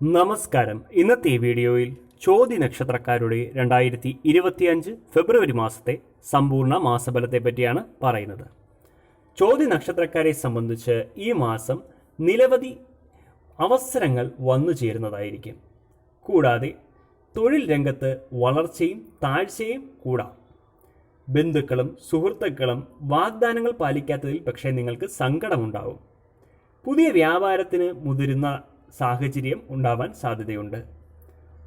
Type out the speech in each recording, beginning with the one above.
നമസ്കാരം. ഇന്നത്തെ വീഡിയോയിൽ ചോതി നക്ഷത്രക്കാരുടെ രണ്ടായിരത്തി ഇരുപത്തിയഞ്ച് ഫെബ്രുവരി മാസത്തെ സമ്പൂർണ മാസഫലത്തെ പറ്റിയാണ് പറയുന്നത്. ചോതി നക്ഷത്രക്കാരെ സംബന്ധിച്ച് ഈ മാസം നിരവധി അവസരങ്ങൾ വന്നു ചേരുന്നതായിരിക്കും. കൂടാതെ തൊഴിൽ രംഗത്ത് വളർച്ചയും താഴ്ചയും കൂടാം. ബന്ധുക്കളും സുഹൃത്തുക്കളും വാഗ്ദാനങ്ങൾ പാലിക്കാത്തതിൽ പക്ഷേ നിങ്ങൾക്ക് സങ്കടമുണ്ടാവും. പുതിയ വ്യാപാരത്തിന് മുതിരുന്ന സാഹചര്യം ഉണ്ടാവാൻ സാധ്യതയുണ്ട്.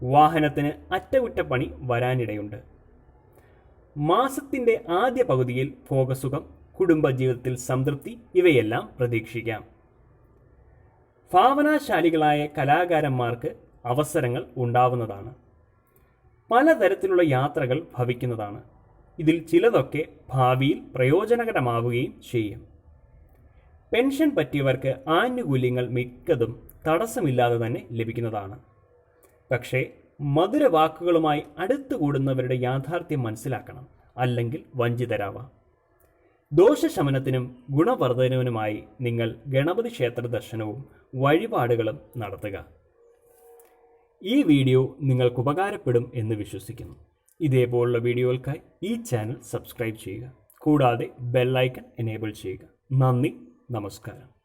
വാഹനത്തിന് അറ്റകുറ്റപ്പണി വരാനിടയുണ്ട്. മാസത്തിന്റെ ആദ്യ പകുതിയിൽ ഭോഗസുഖം കുടുംബജീവിതത്തിൽ സംതൃപ്തി ഇവയെല്ലാം പ്രതീക്ഷിക്കാം. ഭാവനാശാലികളായ കലാകാരന്മാർക്ക് അവസരങ്ങൾ ഉണ്ടാവുന്നതാണ്. പലതരത്തിലുള്ള യാത്രകൾ ഭവിക്കുന്നതാണ്. ഇതിൽ ചിലതൊക്കെ ഭാവിയിൽ പ്രയോജനകരമാവുകയും ചെയ്യും. പെൻഷൻ പറ്റിയവർക്ക് ആനുകൂല്യങ്ങൾ മിക്കതും തടസ്സമില്ലാതെ തന്നെ ലഭിക്കുന്നതാണ്. പക്ഷേ മധുര വാക്കുകളുമായി അടുത്തുകൂടുന്നവരുടെ യാഥാർത്ഥ്യം മനസ്സിലാക്കണം അല്ലെങ്കിൽ വഞ്ചിതരാവാം. ദോഷശമനത്തിനും ഗുണവർദ്ധനവിനുമായി നിങ്ങൾ ഗണപതി ക്ഷേത്ര ദർശനവും വഴിപാടുകളും നടത്തുക. ഈ വീഡിയോ നിങ്ങൾക്ക് ഉപകാരപ്പെടും എന്ന് വിശ്വസിക്കുന്നു. ഇതേപോലുള്ള വീഡിയോകൾക്കായി ഈ ചാനൽ സബ്സ്ക്രൈബ് ചെയ്യുക. കൂടാതെ ബെല്ലൈക്കൺ എനേബിൾ ചെയ്യുക. നന്ദി നമസ്കാരം.